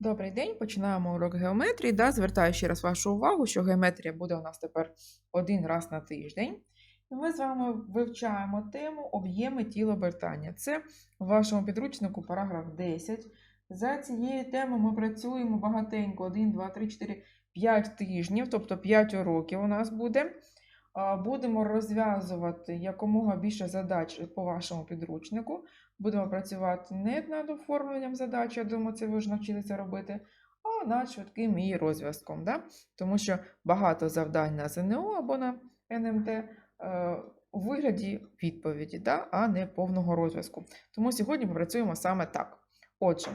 Добрий день, починаємо урок геометрії. Да? Звертаю ще раз вашу увагу, що геометрія буде у нас тепер один раз на тиждень. Ми з вами вивчаємо тему об'єми тіл обертання. Це в вашому підручнику параграф 10. За цією темою ми працюємо багатенько 1, 2, 3, 4, 5 тижнів, тобто 5 уроків у нас буде. Будемо розв'язувати якомога більше задач по вашому підручнику. Будемо працювати не над оформленням задачі, я думаю, це ви вже навчилися робити, а над швидким її розв'язком. Да? Тому що багато завдань на ЗНО або на НМТ е, у вигляді відповіді, да? а не повного розв'язку. Тому сьогодні попрацюємо саме так. Отже,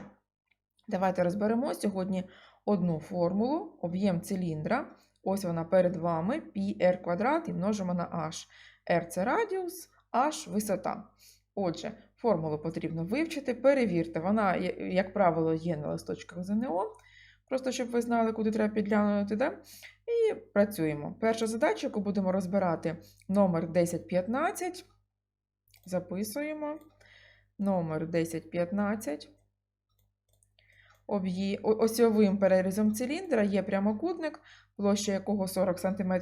давайте розберемо сьогодні одну формулу, об'єм циліндра. Ось вона перед вами, πr квадрат і множимо на h. r – це радіус, h – висота. Отже, формулу потрібно вивчити, перевірте. Вона, як правило, є на листочках ЗНО, просто щоб ви знали, куди треба підглянути. Да? І працюємо. Перша задача, яку будемо розбирати, номер 1015. Записуємо. Номер 1015. Осьовим перерізом циліндра є прямокутник, площа якого 40 см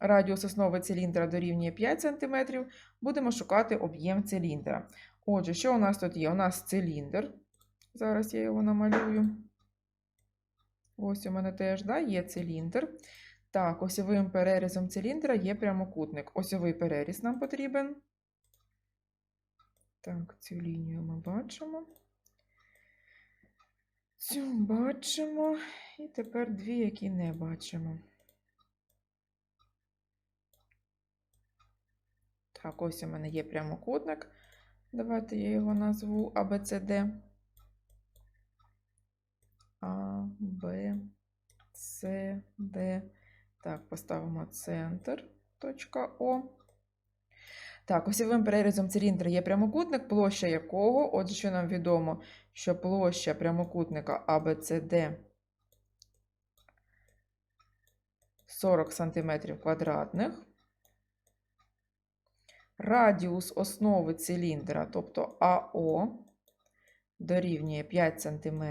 радіус основи циліндра дорівнює 5 см. Будемо шукати об'єм циліндра. Отже, що у нас тут є? У нас циліндр. Зараз я його намалюю. Ось у мене теж да, є циліндр. Так, осьовим перерізом циліндра є прямокутник. Осьовий переріз нам потрібен. Так, цю лінію ми бачимо. Цю бачимо. І тепер дві, які не бачимо. Так, ось у мене є прямокутник. Давайте я його назву ABCD. А, Б, С, Д. Так, поставимо центр. Точка О. Так, осьовим перерізом циліндра є прямокутник, площа якого, отже, що нам відомо, що площа прямокутника ABCD 40 см квадратних. Радіус основи циліндра, тобто АО, дорівнює 5 см.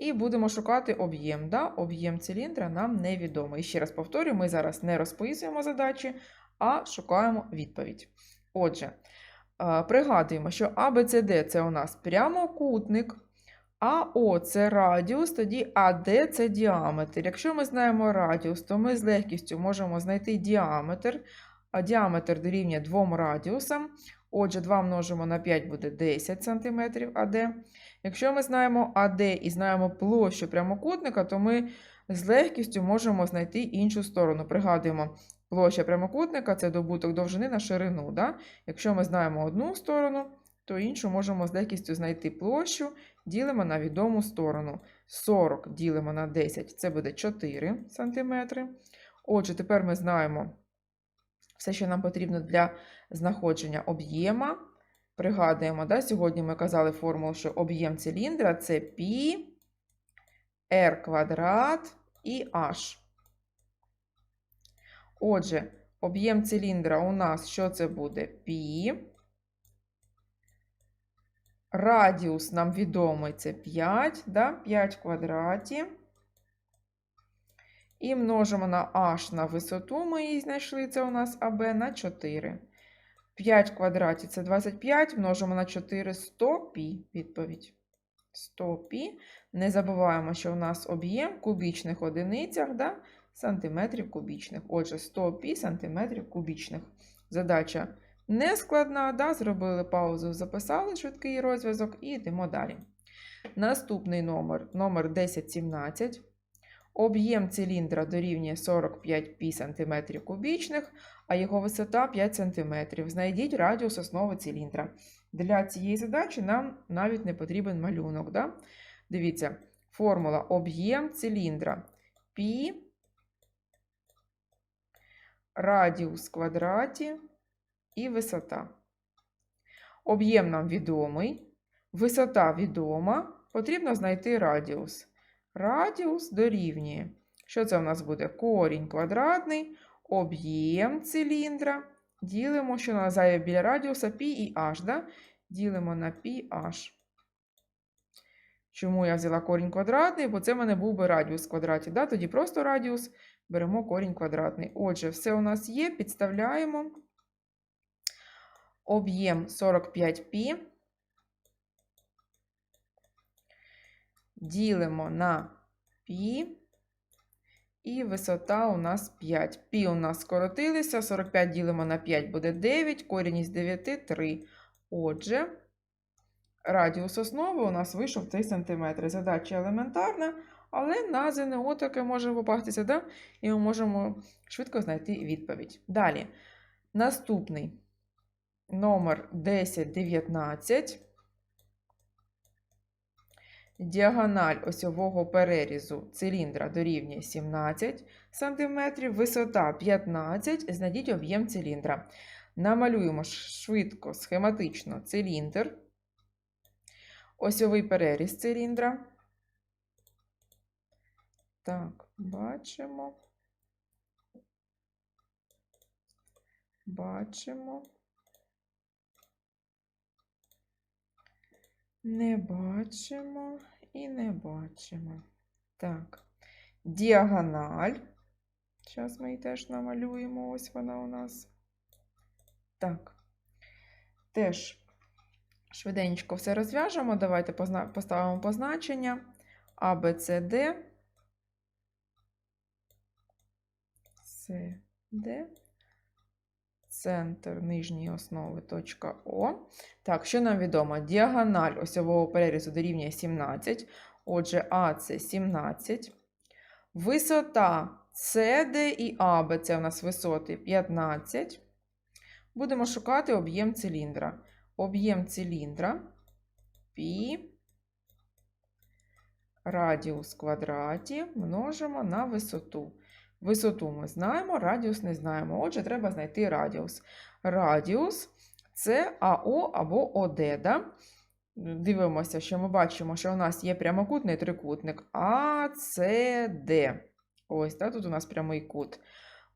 І будемо шукати об'єм. Да? Об'єм циліндра нам невідомий. І ще раз повторюю, ми зараз не розписуємо задачі, а шукаємо відповідь. Отже, е, пригадуємо, що ABCD – це у нас прямокутник, АО це радіус, тоді АД це діаметр. Якщо ми знаємо радіус, то ми з легкістю можемо знайти діаметр, а діаметр дорівнює двом радіусам. Отже, 2 множимо на 5 буде 10 см АД. Якщо ми знаємо АД і знаємо площу прямокутника, то ми з легкістю можемо знайти іншу сторону. Пригадуємо, площа прямокутника це добуток довжини на ширину. Да? Якщо ми знаємо одну сторону, то іншу можемо з легкістю знайти площу, ділимо на відому сторону. 40 ділимо на 10, це буде 4 см. Отже, тепер ми знаємо все, що нам потрібно для знаходження об'єма. Пригадуємо, да, сьогодні ми казали формулу, що об'єм циліндра це π, r квадрат і h. Отже, об'єм циліндра у нас що це буде? π. Радіус нам відомий це 5, да? 5 в квадраті. І множимо на h на висоту, ми її знайшли, це у нас АБ на 4. 5 в квадраті це 25, множимо на 4 100 пі. Відповідь. 100 пі. Не забуваємо, що у нас об'єм в кубічних одиницях, да? сантиметрів кубічних. Отже, 100 пі сантиметрів кубічних. Задача не складна, да? зробили паузу, записали швидкий розв'язок і йдемо далі. Наступний номер номер 1017. Об'єм циліндра дорівнює 45 пі см кубічних, а його висота 5 см. Знайдіть радіус основи циліндра. Для цієї задачі нам навіть не потрібен малюнок. Да? Дивіться, формула об'єм циліндра пі радіус квадраті і висота. Об'єм нам відомий, висота відома, потрібно знайти радіус. Радіус дорівнює. Що це у нас буде? Корінь квадратний, об'єм циліндра. Ділимо, що на зайве біля радіуса π і h. Да? ділимо на ph. Чому я взяла корінь квадратний? Бо це в мене був би радіус в квадраті. Да? Тоді просто радіус беремо корінь квадратний. Отже, все у нас є, підставляємо. Об'єм 45π. Ділимо на π. І висота у нас 5. Пі у нас скоротилися. 45 ділимо на 5 буде 9. Корінь із 9 3. Отже, радіус основи у нас вийшов 3 см. Задача елементарна, але на ЗНО таке може попастися, да? і ми можемо швидко знайти відповідь. Далі. Наступний номер 1019. Діагональ осьового перерізу циліндра дорівнює 17 см, висота 15 Знайдіть об'єм циліндра. Намалюємо швидко, схематично циліндр, осьовий переріз циліндра. Так, бачимо. Бачимо. Не бачимо і не бачимо. Так, діагональ. Зараз ми її теж намалюємо. Ось вона у нас. Так. Теж швиденько все розв'яжемо. Давайте поставимо позначення А, Б, С, Д. С, Д. Центр нижньої основи точка О. Так, що нам відомо? Діагональ осьового перерізу дорівнює 17. Отже, А це 17. Висота CD і АБ це у нас висоти 15. Будемо шукати об'єм циліндра. Об'єм циліндра π радіус квадраті множимо на висоту. Висоту ми знаємо, радіус не знаємо. Отже, треба знайти радіус. Радіус це АО або ОД. Дивимося, що ми бачимо, що у нас є прямокутний трикутник АЦД. Ось, да, тут у нас прямий кут.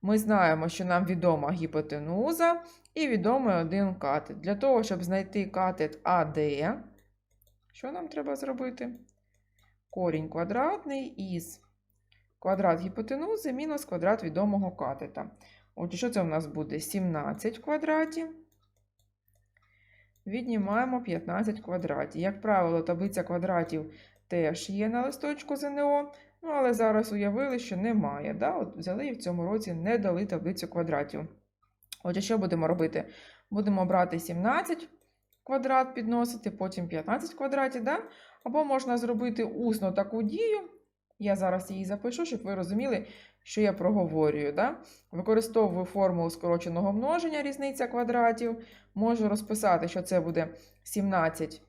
Ми знаємо, що нам відома гіпотенуза і відомий один катет. Для того, щоб знайти катет АД, що нам треба зробити? Корінь квадратний із квадрат гіпотенузи мінус квадрат відомого катета. Отже, що це у нас буде? 17 в квадраті. Віднімаємо 15 квадратів. Як правило, таблиця квадратів теж є на листочку ЗНО, ну, але зараз уявили, що немає. Да? От Взяли і в цьому році не дали таблицю квадратів. Отже, що будемо робити? Будемо брати 17 квадрат підносити, потім 15 квадратів. Да? Або можна зробити усно таку дію. Я зараз її запишу, щоб ви розуміли, що я проговорюю. Да? Використовую формулу скороченого множення різниця квадратів. Можу розписати, що це буде 17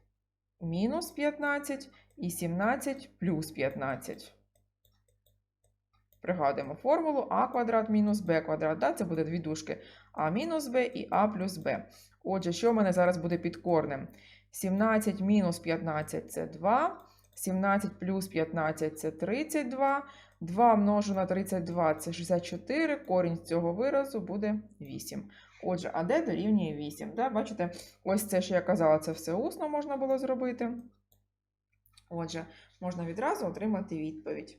мінус 15 і 17 плюс 15. Пригадуємо формулу а квадрат мінус b квадрат. Да? Це буде дві дужки а мінус b і а плюс b. Отже, що в мене зараз буде під корнем? 17 мінус 15 це 2. 17 плюс 15 це 32. 2 множу на 32 це 64. Корінь цього виразу буде 8. Отже, АД дорівнює 8. Да? Бачите, ось це, що я казала, це все усно можна було зробити. Отже, можна відразу отримати відповідь.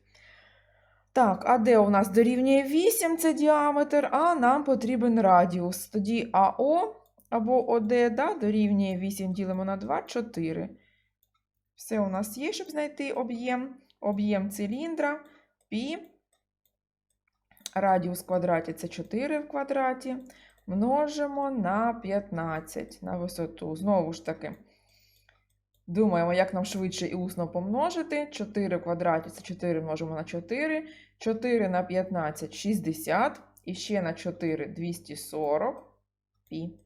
Так, АД у нас дорівнює 8, це діаметр, а нам потрібен радіус. Тоді АО або ОД да, дорівнює 8 ділимо на 2, 4. Все у нас є, щоб знайти об'єм. Об'єм циліндра π. Радіус в квадраті це 4 в квадраті. Множимо на 15 на висоту. Знову ж таки, думаємо, як нам швидше і усно помножити. 4 в квадраті це 4 множимо на 4. 4 на 15 60. І ще на 4 240 пі.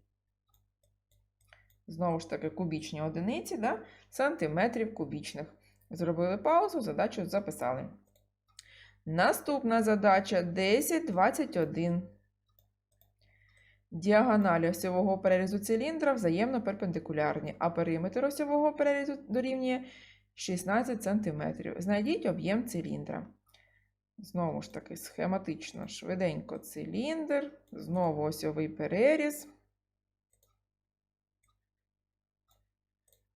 Знову ж таки, кубічні одиниці, да? сантиметрів кубічних. Зробили паузу, задачу записали. Наступна задача 1021. Діагоналі осьового перерізу циліндра взаємно перпендикулярні, а периметр осьового перерізу дорівнює 16 см. Знайдіть об'єм циліндра. Знову ж таки, схематично, швиденько циліндр, знову осьовий переріз.